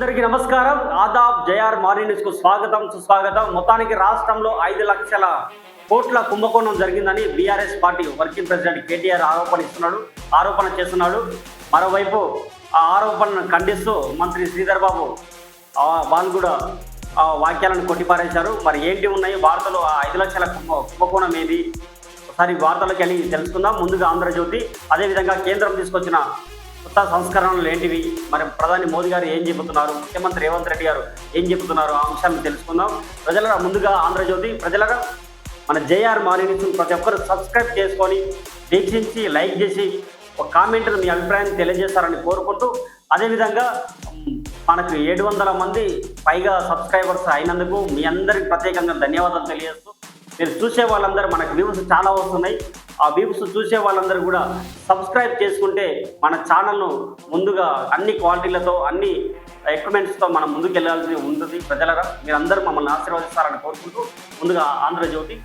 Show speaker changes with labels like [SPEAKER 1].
[SPEAKER 1] అందరికీ నమస్కారం. ఆదాబ్ జయార్ మార్నింగ్ న్యూస్కు స్వాగతం సుస్వాగతం. మొత్తానికి రాష్ట్రంలో ఐదు లక్షల కోట్ల కుంభకోణం జరిగిందని BRS party working president KTR ఆరోపణ ఇస్తున్నాడు ఆరోపణ చేస్తున్నాడు. మరోవైపు ఆ ఆరోపణను ఖండిస్తూ మంత్రి శ్రీధర్ బాబు వాళ్ళు కూడా ఆ వాక్యాలను కొట్టిపారేశారు. మరి ఏంటి ఉన్నాయి? వార్తలు ఆ ఐదు లక్షల కుంభ కుంభకోణం ఏది? ఒకసారి వార్తలకు వెళ్ళి తెలుసుకుందాం. ముందుగా ఆంధ్రజ్యోతి. అదేవిధంగా కేంద్రం తీసుకొచ్చిన కొత్త సంస్కరణలు ఏంటివి? మరి ప్రధాని మోదీ గారు ఏం చెబుతున్నారు? ముఖ్యమంత్రి రేవంత్ రెడ్డి గారు ఏం చెబుతున్నారు? ఆ అంశాన్ని తెలుసుకుందాం. ప్రజలరా ముందుగా ఆంధ్రజ్యోతి. ప్రజలరా మన జేఆర్ మార్నింగ్ ప్రతి ఒక్కరు సబ్స్క్రైబ్ చేసుకొని వీక్షించి లైక్ చేసి ఒక కామెంట్ మీ అభిప్రాయాన్ని తెలియజేస్తారని కోరుకుంటూ అదేవిధంగా మనకు ఏడు వందల మంది పైగా సబ్స్క్రైబర్స్ అయినందుకు మీ అందరికి ప్రత్యేకంగా ధన్యవాదాలు తెలియజేస్తూ మీరు చూసే వాళ్ళందరూ మనకు వ్యూస్ చాలా వస్తున్నాయి. ఆ వ్యూస్ చూసే వాళ్ళందరూ కూడా సబ్స్క్రైబ్ చేసుకుంటే మన ఛానల్ను ముందుగా అన్ని క్వాలిటీలతో అన్ని ఎక్విప్మెంట్స్తో మనం ముందుకు వెళ్ళాల్సి ఉంటుంది. ప్రజలరా మీరందరూ మమ్మల్ని ఆశీర్వదిస్తారని కోరుకుంటూ ముందుగా ఆంధ్రజ్యోతి